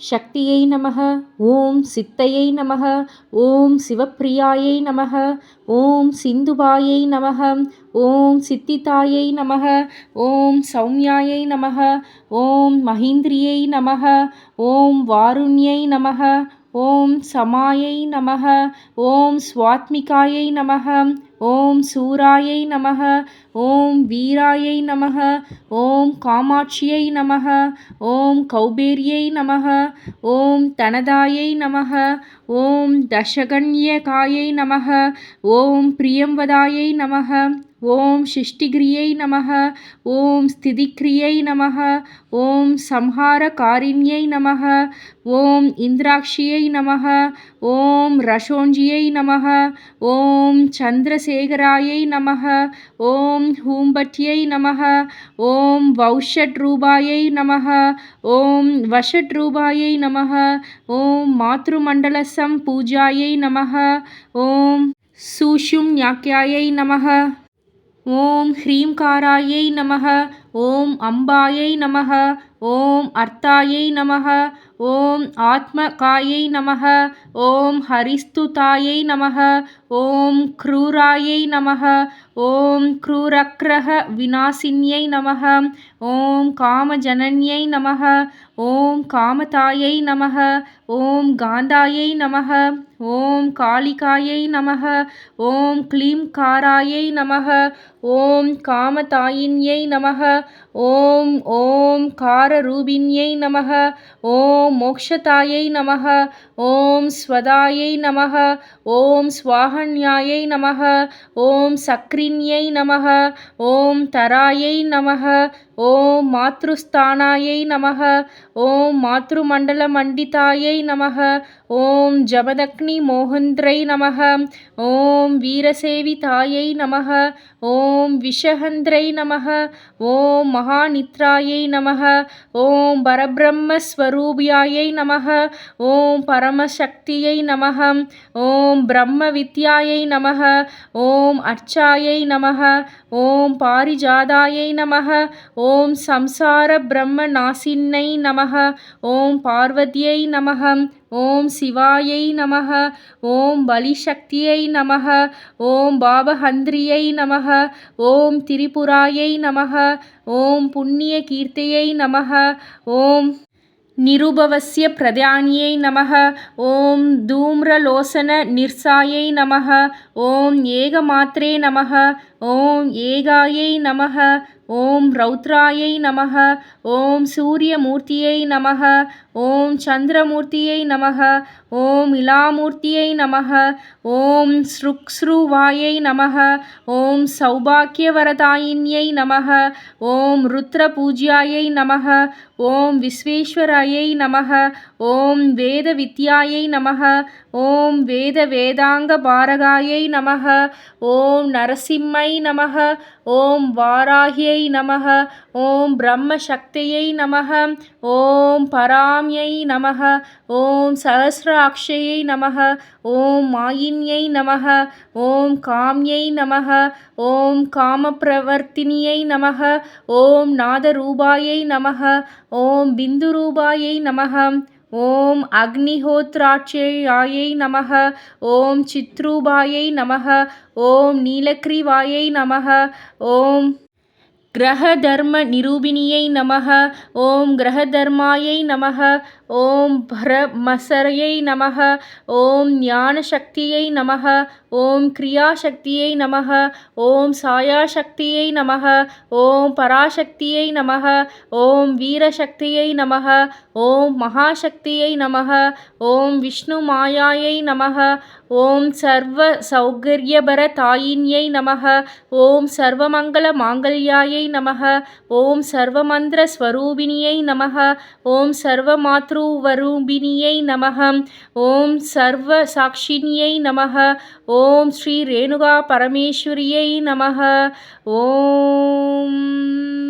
சக்தியை நமக ஓம் சித்தையை நமக ஓம் சிவப்பிரியாயை நமக ஓம் சிந்துபாயை நமக ஓம் சித்திதாயை நமக ஓம் சௌமியாயை நமக ஓம் மஹிந்திரியை நமக ஓம் வாருண்யை நமக ஓம் சமாயை நமக ஓம் சுவாத்மிகாயை நமக ஓம் சூராயை நமக ஓம் வீராயை நமக ஓம் காமாட்சியை நமக ஓம் கௌபேரியை நமக ஓம் தனதாயை நமக ॐ दशगण्यकायै नमः ॐ प्रियंवदायै नमः ॐ शिष्टिगृहै नमः ॐ स्थितिक्रियै नमः ॐ संहारकारिण्यै नमः ॐ इन्द्राक्ष्यै नमः ॐ रसोञ्ज्यै नमः ॐ चन्द्रशेखरायै नमः ॐ हूम्भट्यै नमः ॐ वौषट्रूपायै नमः ॐ वषट्रूपायै नमः ॐ मातृमण्डलस्य சம் பூஜாயை நம ஓம் சூஷும் ஞாக்கியாயை நம ஓம் ஹ்ரீம்காராயை நம ஓம் அம்பாயை நம ஓம் அர்த்தாயை நம ஓம் ஆத்மகாயை நமக ஓம் ஹரிஸ்துதாயை நமக ஓம் க்ரூராயை நமக ஓம் க்ரூரக்ரஹ விநாசின்யை நமக ஓம் காமஜனன்யை நமக ஓம் காமதாயை நமக ஓம் காந்தாயை நமக ஓம் காளிகாயை நமக ஓம் க்ளீம்காராயை நமக ஓம் காமதாயின்யை நமக ஓம் ஓம் காரரூபின்யை நமக ஓம் மோக்ஷதாயை நமக ஓம் ஸ்வதாயை நமக ஓம் ஸ்வாகன்யாயை நமக ஓம் சக்ரின்யை நமக ஓம் தராயை நமக ஓம் மாத்ருஸ்தானாயை நமக ஓம் மாத்ருமண்டல மண்டிதாயை நமக ஓம் ஜபதக்னி மோகந்திரை நமக ஓம் வீரசேவி தாயை நமக ஓம் விஷஹந்திரை நமக ஓம் மகாநித்ராயை நமக ஓம் பரபிரம்மஸ்வரூபியாயை நமக ஓம் பரமசக்தியை நமக ஓம் பிரம்ம வித்யாயை நமக ஓம் அர்ச்சாயை நமக ஓம் பாரிஜாதாயை நமக ஓம் சம்சார பிரம்ம நாசின்னை நமக ஓம் பார்வதியை நமக ஓம் சிவாயை நமக ஓம் பலிசக்தியை நமக ஓம் பாபஹந்திரியை நமக ஓம் திரிபுராயை நமக ஓம் புண்ணிய கீர்த்தியை நமக ஓம் நிருபவசிய பிரதானியை நமக ஓம் தூம்ரலோசன நிர்சாயை நமக ஓம் ஏகமாத்திரே நமக ஓம் ஏகாயை நமக ஓம் ரௌத்ராயை நமக ஓம் சூரியமூர்த்தியை நமக ஓம் சந்திரமூர்த்தியை நமக ஓம் இலாமூர்த்தியை நமக ஓம் ஸ்ருக்ஸ்ருவாயை நமக ஓம் சௌபாக்கியவரதாயின்யை நமக ஓம் ருத்ரபூஜ்யாயை நமக ஓம் விஸ்வேஸ்வராயை நமக ஓம் வேத வித்யாயை நமக ஓம் வேத வேதாங்க பாரகாயை நமக ஓம் நரசிம்மை நமக ஓம் வாராகியை சக்தியை நமக ஓம் பிரம்ம சக்தியை நமக ஓம் பராம்யை நமக ஓம் சஹசிராட்சையை நமக ஓம் மாயின்யை நமக ஓம் காம்யை நமக ஓம் காமப்பிரவர்த்தினியை நமக ஓம் நாதரூபாயை நமக ஓம் பிந்துரூபாயை நமக ஓம் அக்னிஹோத்ராட்சயாயை நமக ஓம் சித்ரூபாயை நமக ஓம் நீலக்ரிவாயை நமக ஓம் கிரக தர்ம நிரூபிணியை நமக ஓம் கிரக தர்மாயை நமக ஓம் பிரமசரையை நமக ஓம் ஞான சக்தியை நமக ஓம் கிரியாசக்தியை நமக ஓம் சாயாசக்தியை நமக ஓம் பராசக்தியை நமக ஓம் வீரசக்தியை நமக ஓம் மகாசக்தியை நமக ஓம் விஷ்ணு மாயாயை நமக ஓம் சர்வ சௌகரியபர தாயின்யை நமக ஓம் சர்வமங்கள மாங்கல்யாயை நமக ஓம் சர்வமந்திர ஸ்வரூபிணியை நமக ஓம் சர்வமாத்ருவரூபிணியை நமக ஓம் சர்வ சாட்சிணியை நமக ஓம் ஸ்ரீ ரேணுகா பரமேஸ்வரியை நமக ஓம்